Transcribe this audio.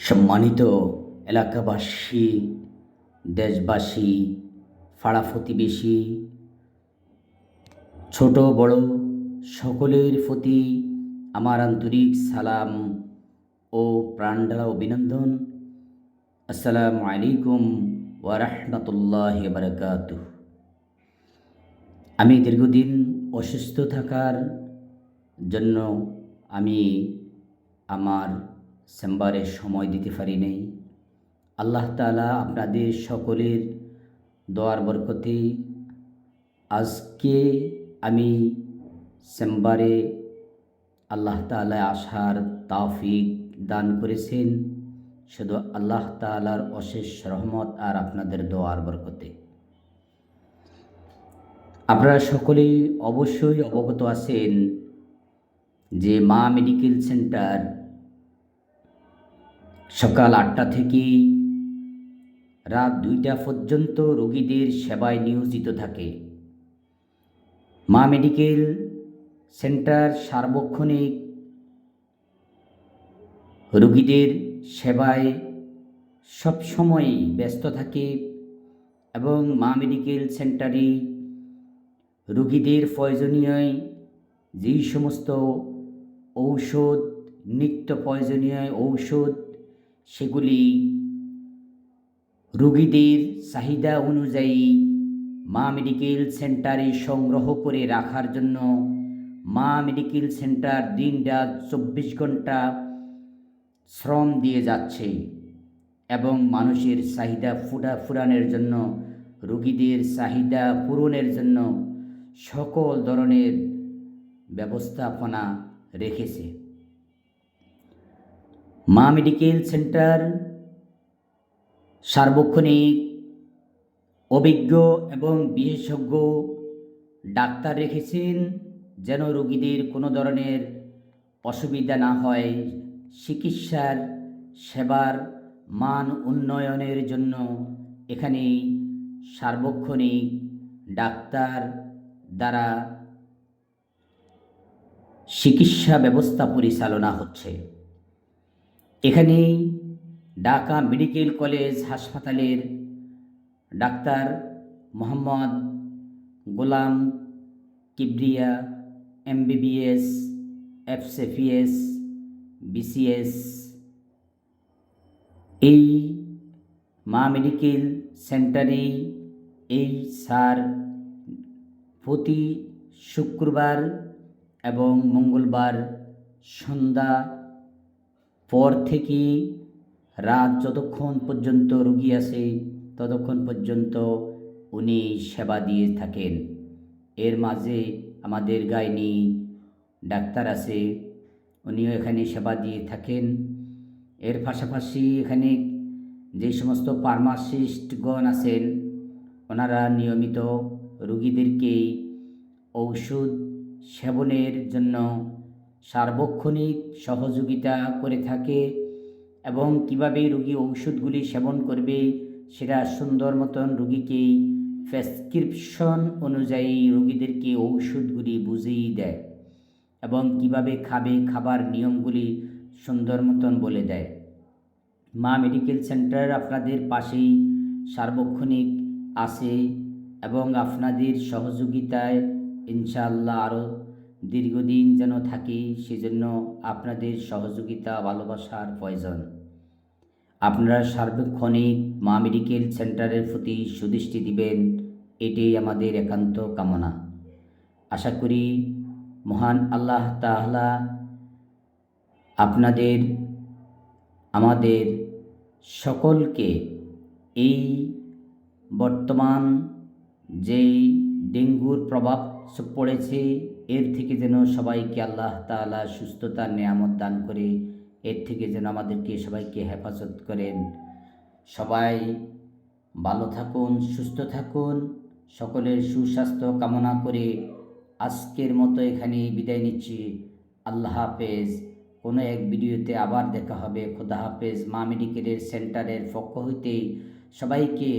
সম্মানিত এলাকাবাসী, দেশবাসী পাড়া প্রতিবেশী, ছোট, বড় সকলের প্রতি আমার আন্তরিক সালাম ও প্রাণঢালা অভিনন্দন। আসসালামু আলাইকুম ওয়ারহমতুল্লাহ বারকাত আমি দীর্ঘদিন অসুস্থ থাকার জন্য আমি আমার চেম্বারে সময় দিতে পারি নাই। আল্লাহ তালা আপনাদের সকলের দোয়ার বরকতে আজকে আমি চেম্বারে আল্লাহ তালা আসার তাওফিক দান করেছেন। শুধু আল্লাহ তালার অশেষ রহমত আর আপনাদের দোয়ার বরকতে। আপনারা সকলেই অবশ্যই অবগত আছেন যে মা মেডিকেল সেন্টার সকাল আটটা থেকে রাত দুইটা পর্যন্ত রোগীদের সেবায় নিয়োজিত থাকে। মা মেডিকেল সেন্টার সার্বক্ষণিক রোগীদের সেবায় সবসময়ই ব্যস্ত থাকে এবং মা মেডিকেল সেন্টারে রোগীদের প্রয়োজনীয় যেই সমস্ত ঔষধ, নিত্য প্রয়োজনীয় ঔষধ সেগুলি রোগীদের চাহিদা অনুযায়ী মা মেডিকেল সেন্টারে সংগ্রহ করে রাখার জন্য মা মেডিকেল সেন্টার দিন রাত চব্বিশ ঘণ্টা শ্রম দিয়ে যাচ্ছে এবং মানুষের চাহিদা ফুটা ফুরানোর জন্য, রুগীদের চাহিদা পূরণের জন্য সকল ধরনের ব্যবস্থাপনা রেখেছে। মা মেডিকেল সেন্টার সার্বক্ষণিক, অভিজ্ঞ এবং বিশেষজ্ঞ ডাক্তার রেখেছেন যেন রোগীদের কোনো ধরনের অসুবিধা না হয়। চিকিৎসার সেবার মান উন্নয়নের জন্য এখানে সার্বক্ষণিক ডাক্তার দ্বারা চিকিৎসা ব্যবস্থা পরিচালনা হচ্ছে। এখানে ঢাকা মেডিকেল কলেজ হাসপাতালের doctor Mohammad Golam Kibria, MBBS FCPS BCS. এই মা মেডিকেল সেন্টারে এই স্যার প্রতি শুক্রবার এবং মঙ্গলবার সন্ধ্যা পর থেকে রাত যতক্ষণ পর্যন্ত রুগী আসে, ততক্ষণ পর্যন্ত উনি সেবা দিয়ে থাকেন। এর মাঝে আমাদের গাইনি ডাক্তার আছে, উনিও এখানে সেবা দিয়ে থাকেন। এর পাশাপাশি এখানে যে সমস্ত ফার্মাসিস্টগণ আছেন, ওনারা নিয়মিত রুগীদেরকে ঔষধ সেবনের জন্য সার্বক্ষণিক সহযোগিতা করে থাকে এবং কীভাবে রুগী ঔষধগুলি সেবন করবে সেটা সুন্দর মতন রুগীকে প্রেসক্রিপশন অনুযায়ী রুগীদেরকে ঔষধগুলি বুঝিয়ে দেয় এবং কীভাবে খাবে, খাবার নিয়মগুলি সুন্দর মতন বলে দেয়। মা মেডিকেল সেন্টার আপনাদের পাশেই সার্বক্ষণিক আছে এবং আপনাদের সহযোগিতায় ইনশাআল্লাহ আরও দীর্ঘদিন যেন থাকি, সেজন্য আপনাদের সহযোগিতা, ভালোবাসার প্রয়োজন। আপনারা সার্বক্ষণিক মা মেডিকেল সেন্টারের প্রতি সুদৃষ্টি দিবেন, এটাই আমাদের একান্ত কামনা। আশা করি মহান আল্লাহ তাহলা আপনাদের, আমাদের সকলকে এই বর্তমান যেই ডেঙ্গুর প্রভাব পড়েছে। এর থেকে যেন সবাইকে আল্লাহ তালা সুস্থতার নিয়ামত দান করে, এর থেকে যেন আমাদেরকে সবাইকে হেফাজত করেন। সবাই ভালো থাকুন, সুস্থ থাকুন। সকলের সুস্বাস্থ্য কামনা করে আজকের মতো এখানে বিদায় নিচ্ছি। আল্লাহ হাফেজ। কোনো এক ভিডিওতে আবার দেখা হবে। খোদা হাফেজ। মা মেডিকেলের সেন্টারের পক্ষ হইতে সবাইকে